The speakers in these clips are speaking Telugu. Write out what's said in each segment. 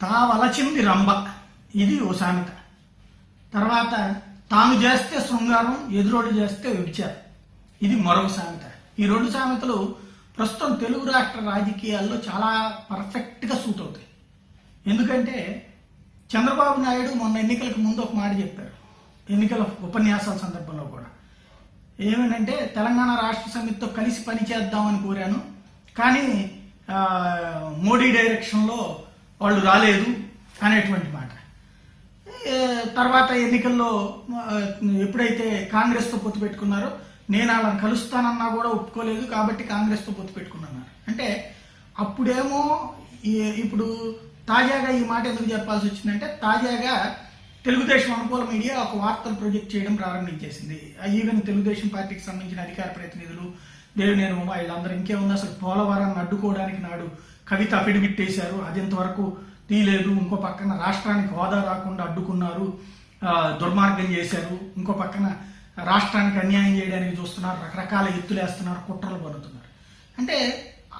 తావలచింది రంభ. ఇది ఓ సామెత. తర్వాత తాను చేస్తే శృంగారం ఎదురోడు చేస్తే వ్యభిచారం ఇది మరొక సామెత. ఈ రెండు సామెతలు ప్రస్తుతం తెలుగు రాష్ట్ర రాజకీయాల్లో చాలా పర్ఫెక్ట్గా సూట్ అవుతాయి. ఎందుకంటే చంద్రబాబు నాయుడు మొన్న ఎన్నికలకు ముందు ఒక మాట చెప్పారు. ఎన్నికల ఉపన్యాసాల సందర్భంలో కూడా. ఏమేంటంటే తెలంగాణ రాష్ట్ర సమితితో కలిసి పనిచేద్దామని కోరాను. కానీ మోడీ డైరెక్షన్లో వాళ్ళు రాలేదు అనేటువంటి మాట. తర్వాత ఎన్నికల్లో ఎప్పుడైతే కాంగ్రెస్తో పొత్తు పెట్టుకున్నారో నేను వాళ్ళని కలుస్తానన్నా కూడా ఒప్పుకోలేదు కాబట్టి కాంగ్రెస్తో పొత్తు పెట్టుకున్నాను అంటే అప్పుడేమో ఇప్పుడు తాజాగా ఈ మాట ఎందుకు చెప్పాల్సి వచ్చిందంటే తాజాగా తెలుగుదేశం అనుకూల మీడియా ఒక వార్తలు ప్రొజెక్ట్ చేయడం ప్రారంభించేసింది. ఈవెన్ తెలుగుదేశం పార్టీకి సంబంధించిన అధికార ప్రతినిధులు దేవినేని ఉమా వీళ్ళందరూ ఇంకేముంది అసలు పోలవరాన్ని అడ్డుకోవడానికి నాడు కవిత అఫిడవిట్ వేశారు అది ఇంతవరకు తీయలేదు ఇంకో పక్కన రాష్ట్రానికి హోదా రాకుండా అడ్డుకున్నారు. దుర్మార్గం చేశారు. ఇంకో పక్కన రాష్ట్రానికి అన్యాయం చేయడానికి చూస్తున్నారు. రకరకాల ఎత్తులు వేస్తున్నారు. కుట్రలు పడుతున్నారు. అంటే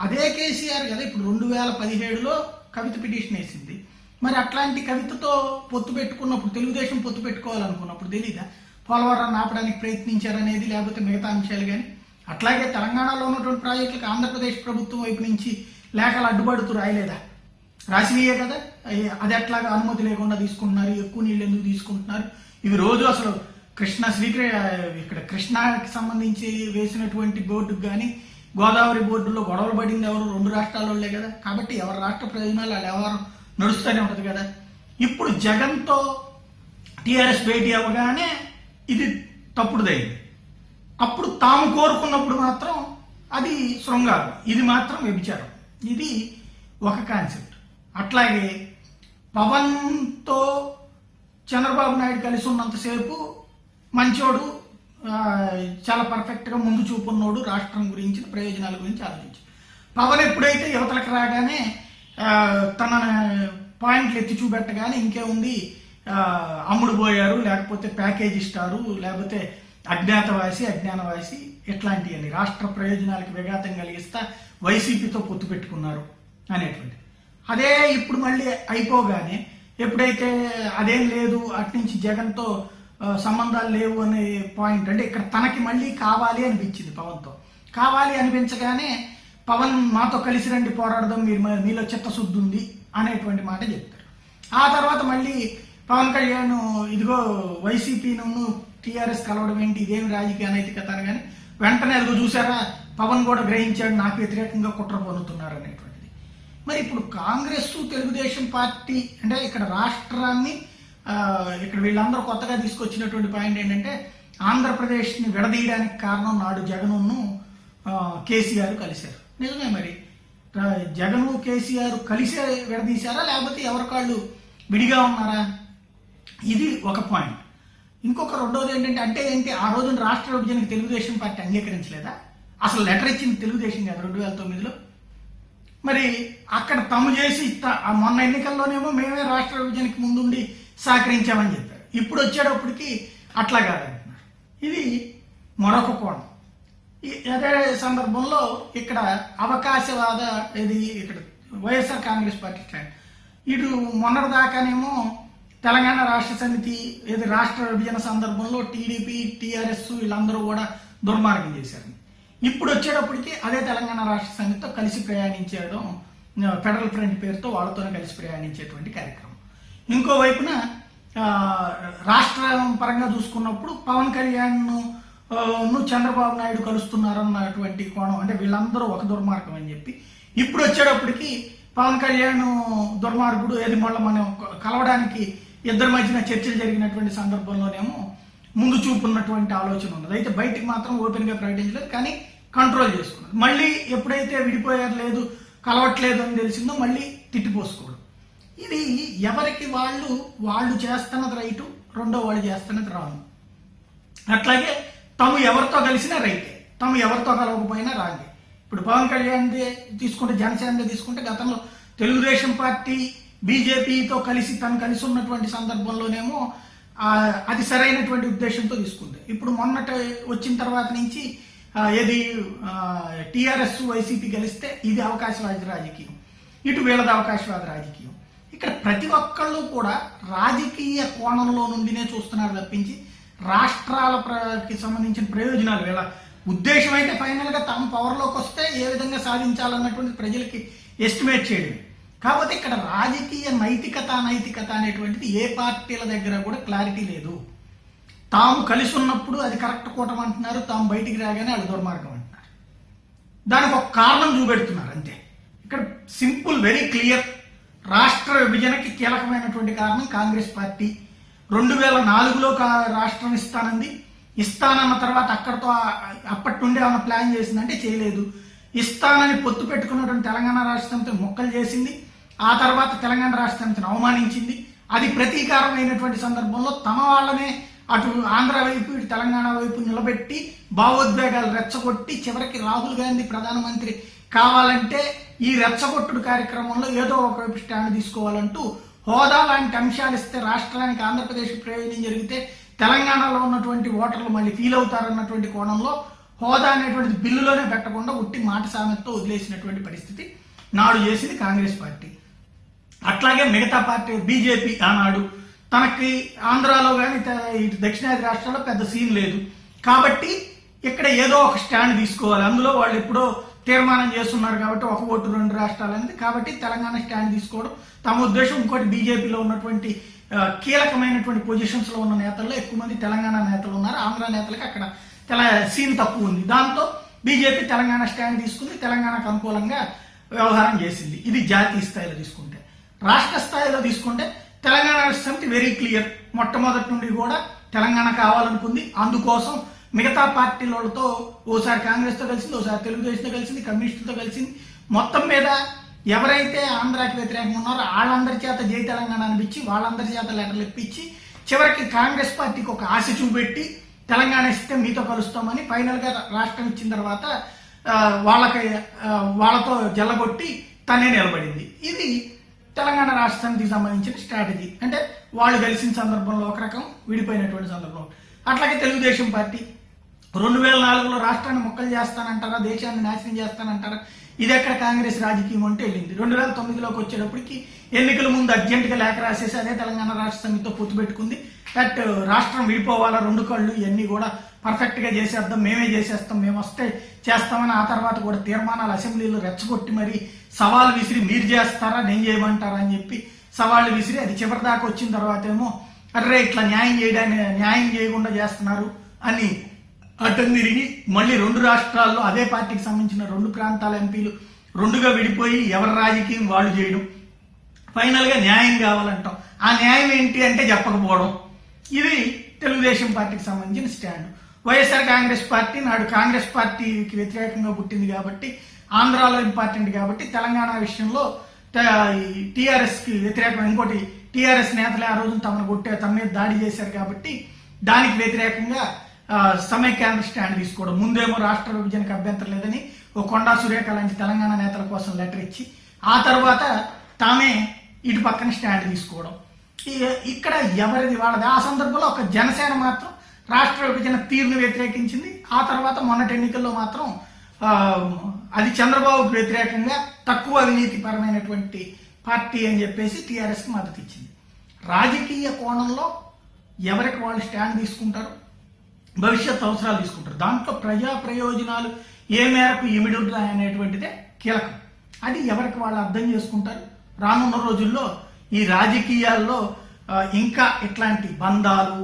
అదే కేసీఆర్ కదా ఇప్పుడు రెండు వేల పదిహేడులో కవిత పిటిషన్ వేసింది. మరి అట్లాంటి కవితతో పొత్తు పెట్టుకున్నప్పుడు తెలుగుదేశం పొత్తు పెట్టుకోవాలనుకున్నప్పుడు తెలీదా? పోలవరాన్ని ఆపడానికి ప్రయత్నించారనేది లేకపోతే మిగతా అంశాలు కానీ అట్లాగే తెలంగాణలో ఉన్నటువంటి ప్రాజెక్టులకు ఆంధ్రప్రదేశ్ ప్రభుత్వం వైపు నుంచి లేఖలు అడ్డుపడుతూ రాయలేదా? రాసినయే కదా? అయ్య- అది ఎట్లాగా అనుమతి లేకుండా తీసుకుంటున్నారు? ఎక్కువ నీళ్ళు ఎందుకు తీసుకుంటున్నారు? ఇవి రోజు అసలు కృష్ణ శ్రీకృ ఇక్కడ కృష్ణాకి సంబంధించి వేసినటువంటి బోర్డుకు కానీ గోదావరి బోర్డులో గొడవలు పడింది ఎవరు? రెండు రాష్ట్రాల కదా? కాబట్టి ఎవరి రాష్ట్ర ప్రయోజనాలు వాళ్ళ వ్యవహారం నడుస్తూనే ఉంటుంది కదా? ఇప్పుడు జగన్తో టీఆర్ఎస్ భేటీ అవ్వగానే ఇది తప్పుడుదైంది అప్పుడు తాము కోరుకున్నప్పుడు మాత్రం అది శృంగారం. ఇది మాత్రం వ్యభిచారం. ఇది ఒక కాన్సెప్ట్. అట్లాగే పవన్తో చంద్రబాబు నాయుడు కలిసి ఉన్నంతసేపు మంచోడు చాలా పర్ఫెక్ట్గా ముందు చూపున్నోడు రాష్ట్రం గురించి ప్రయోజనాల గురించి ఆలోచించి. పవన్ ఎప్పుడైతే యువతలకు రాగానే తన పాయింట్లు ఎత్తి చూపెట్టగానే ఇంకేముంది అమ్ముడు పోయారు లేకపోతే ప్యాకేజ్ ఇస్తారు లేకపోతే అజ్ఞాతవాసి అజ్ఞానవాసి ఇట్లాంటివన్నీ. రాష్ట్ర ప్రయోజనాలకు విఘాతం కలిగిస్తా వైసీపీతో పొత్తు పెట్టుకున్నారు అనేటువంటి అదే ఇప్పుడు మళ్ళీ అయిపోగానే ఎప్పుడైతే అదేం లేదు అట్నుంచి జగన్తో సంబంధాలు లేవు అనే పాయింట్ అంటే ఇక్కడ తనకి మళ్ళీ కావాలి అనిపించింది పవన్తో. కావాలి అనిపించగానే పవన్ మాతో కలిసి రండి పోరాడదాం మీరు మీలో చిత్తశుద్ధి ఉంది అనేటువంటి మాట చెప్తారు. ఆ తర్వాత మళ్ళీ పవన్ కళ్యాణ్ ఇదిగో వైసీపీను టీఆర్ఎస్ కలవడం ఏంటి ఇదేమి రాజకీయ అనైతికత అని కానీ వెంటనే అదిగో చూసారా పవన్ కూడా గ్రహించాడు నాకు వ్యతిరేకంగా కుట్ర పొందుతున్నారు అనేటువంటిది. మరి ఇప్పుడు కాంగ్రెస్ తెలుగుదేశం పార్టీ అంటే ఇక్కడ రాష్ట్రాన్ని ఇక్కడ వీళ్ళందరూ కొత్తగా తీసుకొచ్చినటువంటి పాయింట్ ఏంటంటే ఆంధ్రప్రదేశ్ని విడదీయడానికి కారణం నాడు జగన్ను కేసీఆర్ కలిశారు. నిజమే మరి. జగను కేసీఆర్ కలిసే విడదీశారా లేకపోతే ఎవరి కాళ్ళు విడిగా ఉన్నారా? ఇది ఒక పాయింట్. ఇంకొక రెండోది ఏంటంటే అంటే ఏంటి ఆ రోజున రాష్ట్ర విభజనకి తెలుగుదేశం పార్టీ అంగీకరించలేదా? అసలు లెటర్ ఇచ్చింది తెలుగుదేశం కాదు రెండు వేల తొమ్మిదిలో. మరి అక్కడ తమ చేసి ఆ మొన్న ఎన్నికల్లోనేమో మేమే రాష్ట్ర విభజనకి ముందుండి సహకరించామని చెప్పారు. ఇప్పుడు వచ్చేటప్పటికి అట్లా కాదంటున్నారు. ఇది మరొక కోణం. ఈ- అదే సందర్భంలో ఇక్కడ అవకాశవాద ఇది ఇక్కడ వైఎస్ఆర్ కాంగ్రెస్ పార్టీ స్టాండ్. ఇటు మొన్నటిదాకానేమో తెలంగాణ రాష్ట్ర సమితి ఏది రాష్ట్ర విభజన సందర్భంలో టీడీపీ టీఆర్ఎస్ వీళ్ళందరూ కూడా దుర్మార్గం చేశారు. ఇప్పుడు వచ్చేటప్పటికి అదే తెలంగాణ రాష్ట్ర సమితితో కలిసి ప్రయాణించడం ఫెడరల్ ఫ్రంట్ పేరుతో వాళ్ళతోనే కలిసి ప్రయాణించేటువంటి కార్యక్రమం. ఇంకోవైపున ఆ, రాష్ట్రం పరంగా చూసుకున్నప్పుడు పవన్ కళ్యాణ్ను చంద్రబాబు నాయుడు కలుస్తున్నారన్నటువంటి కోణం అంటే వీళ్ళందరూ ఒక దుర్మార్గం అని చెప్పి ఇప్పుడు వచ్చేటప్పటికి పవన్ కళ్యాణ్ దుర్మార్గుడు ఏది మళ్ళీ మనం కలవడానికి ఇద్దరి మధ్యన చర్చలు జరిగినటువంటి సందర్భంలోనేమో ముందు చూపు ఉన్నటువంటి ఆలోచన ఉన్నది. అయితే బయటికి మాత్రం ఓపెన్గా ప్రకటించలేదు కానీ కంట్రోల్ చేసుకున్నది మళ్ళీ ఎప్పుడైతే విడిపోయారు లేదు కలవట్లేదు అని తెలిసిందో మళ్ళీ తిట్టిపోసుకోవడం. ఇది ఎవరికి వాళ్ళు వాళ్ళు చేస్తున్నది రైటు రెండో వాళ్ళు చేస్తున్నది రాంగ్. అట్లాగే తాము ఎవరితో కలిసినా రైటే. తాము ఎవరితో కలవకపోయినా రాంగే. ఇప్పుడు పవన్ కళ్యాణ్ తీసుకుంటే జనసేన తీసుకుంటే గతంలో తెలుగుదేశం పార్టీ బీజేపీతో కలిసి తను కలిసి ఉన్నటువంటి సందర్భంలోనేమో అది సరైనటువంటి ఉద్దేశంతో తీసుకుంది. ఇప్పుడు మొన్నట వచ్చిన తర్వాత నుంచి ఏది? టీఆర్ఎస్ వైసీపీ గెలిస్తే ఇది అవకాశవాద రాజకీయం. ఇటు వీళ్ళది అవకాశవాద రాజకీయం. ఇక్కడ ప్రతి ఒక్కళ్ళు కూడా రాజకీయ కోణంలో నుండినే చూస్తున్నారు తప్పించి రాష్ట్రాల సంబంధించిన ప్రయోజనాలు వీళ్ళ ఉద్దేశం అయితే ఫైనల్గా తాము పవర్లోకి వస్తే ఏ విధంగా సాధించాలన్నటువంటి ప్రజలకి ఎస్టిమేట్ చేయడం. కాకపోతే ఇక్కడ రాజకీయ నైతికత నైతికత అనేటువంటిది ఏ పార్టీల దగ్గర కూడా క్లారిటీ లేదు. తాము కలిసి ఉన్నప్పుడు అది కరెక్ట్ కూటమి అంటున్నారు తాము బయటికి రాగానే అది దుర్మార్గం అంటున్నారు. దానికి ఒక కారణం చూపెడుతున్నారు అంతే. ఇక్కడ సింపుల్ వెరీ క్లియర్ రాష్ట్ర విభజనకి కీలకమైనటువంటి కారణం కాంగ్రెస్ పార్టీ. రెండు వేల నాలుగులో కా- రాష్ట్రం ఇస్తానంది. ఇస్తానన్న తర్వాత అక్కడతో అప్పటి నుండి ఏమైనా ప్లాన్ చేసిందంటే చేయలేదు. ఇస్తానని పొత్తు పెట్టుకున్నటువంటి తెలంగాణ రాష్ట్రంతో మొక్కలు చేసింది. ఆ తర్వాత తెలంగాణ రాష్ట్ర అవమానించింది. అది ప్రతీకారమైనటువంటి సందర్భంలో తమ వాళ్ళనే అటు ఆంధ్ర వైపు ఇటు తెలంగాణ వైపు నిలబెట్టి భావోద్వేగాలు రెచ్చగొట్టి చివరికి రాహుల్ గాంధీ ప్రధానమంత్రి కావాలంటే ఈ రెచ్చగొట్టుడు కార్యక్రమంలో ఏదో ఒకవైపు స్టాండ్ తీసుకోవాలంటూ హోదా లాంటి అంశాలు ఇస్తే రాష్ట్రానికి ఆంధ్రప్రదేశ్ ప్రయోజనం జరిగితే తెలంగాణలో ఉన్నటువంటి ఓటర్లు మళ్ళీ ఫీల్ అవుతారన్నటువంటి కోణంలో హోదా అనేటువంటి బిల్లులోనే పెట్టకుండా ఉట్టి మాట సామెతో వదిలేసినటువంటి పరిస్థితి నాడు చేసింది కాంగ్రెస్ పార్టీ. అట్లాగే మిగతా పార్టీ బీజేపీ ఆనాడు తనకి ఆంధ్రాలో కానీ ఇటు దక్షిణాది రాష్ట్రాల్లో పెద్ద సీన్ లేదు. కాబట్టి ఇక్కడ ఏదో ఒక స్టాండ్ తీసుకోవాలి. అందులో వాళ్ళు ఎప్పుడో తీర్మానం చేస్తున్నారు కాబట్టి ఒక ఓటు రెండు రాష్ట్రాలు అనేది. కాబట్టి తెలంగాణ స్టాండ్ తీసుకోవడం తమ ఉద్దేశం. ఇంకోటి బీజేపీలో ఉన్నటువంటి కీలకమైనటువంటి పొజిషన్స్లో ఉన్న నేతల్లో ఎక్కువ మంది తెలంగాణ నేతలు ఉన్నారు. ఆంధ్ర నేతలకు అక్కడ తెల సీన్ తక్కువ ఉంది. దాంతో బీజేపీ తెలంగాణ స్టాండ్ తీసుకుంది. తెలంగాణకు అనుకూలంగా వ్యవహారం చేసింది. ఇది జాతీయ స్థాయిలో తీసుకుంటే. రాష్ట్ర స్థాయిలో తీసుకుంటే తెలంగాణ సమితి వెరీ క్లియర్ మొట్టమొదటి నుండి కూడా తెలంగాణ కావాలనుకుంది. అందుకోసం మిగతా పార్టీలతో ఓసారి కాంగ్రెస్తో కలిసింది ఓసారి తెలుగుదేశంతో కలిసింది కమ్యూనిస్టులతో కలిసింది. మొత్తం మీద ఎవరైతే ఆంధ్రాకి వ్యతిరేకంగా ఉన్నారో వాళ్ళందరి చేత జై తెలంగాణ అనిపించి వాళ్ళందరి చేత లెటర్లు ఇప్పించి చివరికి కాంగ్రెస్ పార్టీకి ఒక ఆశ చూపెట్టి తెలంగాణ ఇస్తే మీతో కలుస్తామని ఫైనల్గా రాష్ట్రం ఇచ్చిన తర్వాత వాళ్ళకి వాళ్ళతో జల్లగొట్టి తనే నిలబడింది. ఇది తెలంగాణ రాష్ట్రానికి సంబంధించిన స్ట్రాటజీ అంటే వాళ్ళు కలిసిన సందర్భంలో ఒక రకం విడిపోయినటువంటి సందర్భం. అట్లాగే తెలుగుదేశం పార్టీ. రెండు వేల నాలుగులో రాష్ట్రాన్ని మొక్కలు చేస్తానంటారా దేశాన్ని నాశనం చేస్తానంటారా? ఇది ఎక్కడ కాంగ్రెస్ రాజకీయం అంటే వెళ్ళింది. రెండు వేల తొమ్మిదిలోకి వచ్చేటప్పటికి ఎన్నికల ముందు అర్జెంటుగా లేఖ రాసేసి అదే తెలంగాణ రాష్ట్ర సమితితో పొత్తు పెట్టుకుంది. దట్ రాష్ట్రం విడిపోవాలా రెండు కళ్ళు ఇవన్నీ కూడా పర్ఫెక్ట్గా చేసేద్దాం మేమే చేసేస్తాం మేము వస్తే చేస్తామని ఆ తర్వాత కూడా తీర్మానాలు అసెంబ్లీలో రెచ్చగొట్టి మరి సవాల్ విసిరి మీరు చేస్తారా నేను చేయమంటారా అని చెప్పి సవాళ్ళు విసిరి అది చివరి దాకా వచ్చిన తర్వాత ఏమో అర్రే ఇట్లా న్యాయం చేయడానికి న్యాయం చేయకుండా చేస్తున్నారు అని అటు తిరిగి మళ్ళీ రెండు రాష్ట్రాల్లో అదే పార్టీకి సంబంధించిన రెండు ప్రాంతాల ఎంపీలు రెండుగా విడిపోయి ఎవరి రాజకీయం వాళ్ళు చేయడం. ఫైనల్గా న్యాయం కావాలంటాం. ఆ న్యాయం ఏంటి అంటే చెప్పకపోవడం. ఇది తెలుగుదేశం పార్టీకి సంబంధించిన స్టాండ్. వైఎస్ఆర్ కాంగ్రెస్ పార్టీ నాడు కాంగ్రెస్ పార్టీకి వ్యతిరేకంగా పుట్టింది కాబట్టి ఆంధ్రాలో ఇంపార్టెంట్ కాబట్టి తెలంగాణ విషయంలో టీఆర్ఎస్కి వ్యతిరేకం ఇంకోటి టీఆర్ఎస్ నేతలే ఆ రోజు తమను కొట్టే తమ మీద దాడి చేశారు కాబట్టి దానికి వ్యతిరేకంగా సమైక్యాంధ్ర స్టాండ్ తీసుకోవడం. ముందేమో రాష్ట్ర విభజనకు అభ్యంతరం లేదని ఓ కొండా సురేఖ లాంటి తెలంగాణ నేతల కోసం లెటర్ ఇచ్చి ఆ తర్వాత తామే ఇటు పక్కన స్టాండ్ తీసుకోవడం. ఇక్కడ ఎవరిది వాళ్ళది ఆ సందర్భంలో ఒక జనసేన మాత్రం రాష్ట్ర విభజన తీరును వ్యతిరేకించింది. ఆ తర్వాత మొన్నటి ఎన్నికల్లో మాత్రం అది చంద్రబాబుకు వ్యతిరేకంగా తక్కువ అవినీతిపరమైనటువంటి పార్టీ అని చెప్పేసి టీఆర్ఎస్కి మద్దతు ఇచ్చింది. రాజకీయ కోణంలో ఎవరికి వాళ్ళు స్టాండ్ తీసుకుంటారు? భవిష్యత్ అవసరాలు తీసుకుంటారు. దాంట్లో ప్రజా ప్రయోజనాలు ఏ మేరకు ఇమిడి ఉంటాయి అనేటువంటిదే కీలకం. అది ఎవరికి వాళ్ళు అర్థం చేసుకుంటారు? రానున్న రోజుల్లో ఈ రాజకీయాల్లో ఇంకా ఇట్లాంటి బంధాలు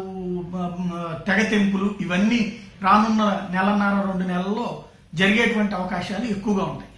తెగతెంపులు ఇవన్నీ రానున్న నెలన్నర రెండు నెలల్లో జరిగేటువంటి అవకాశాలు ఎక్కువగా ఉంటాయి.